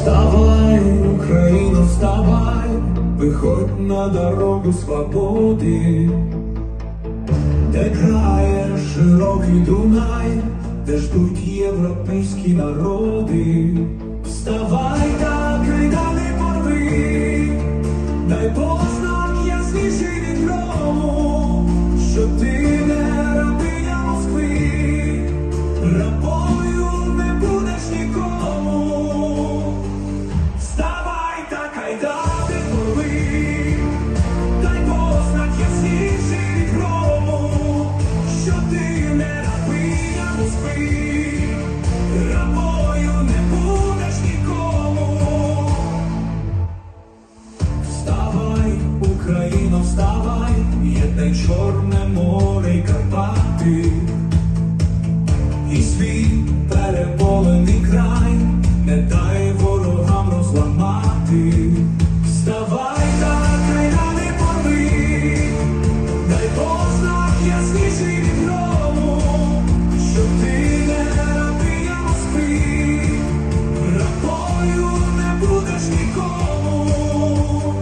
Вставай, Україна, вставай, виходь на дорогу свободи, де грає широкий Дунай, де ждуть європейські народи. Вставай та кайдани порви, дай познак ясніший від грому, що ти не рабиня Москви, рабою не будеш ніколи. Вставай нікому.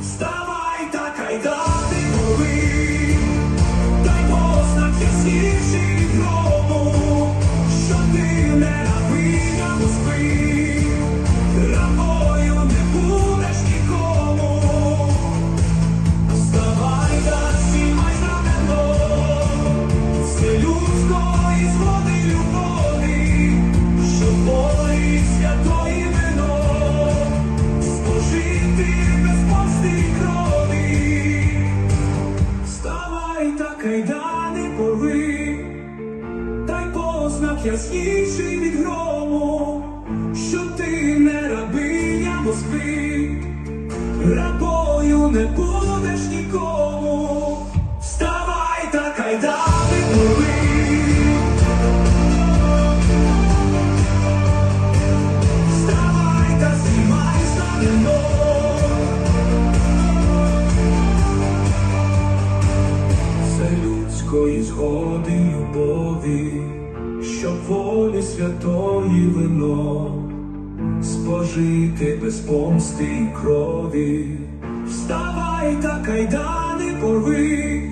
Вставай та мови, дай познак ясніший від грому, Вставай та й познак ясніший від грому, що ти не рабиня Москви, рабою не будеш нікому. Вставай та кайдани порви. Й любові, щоб волі святої вино спожити без помсти і крові. Вставай та кайдани порви,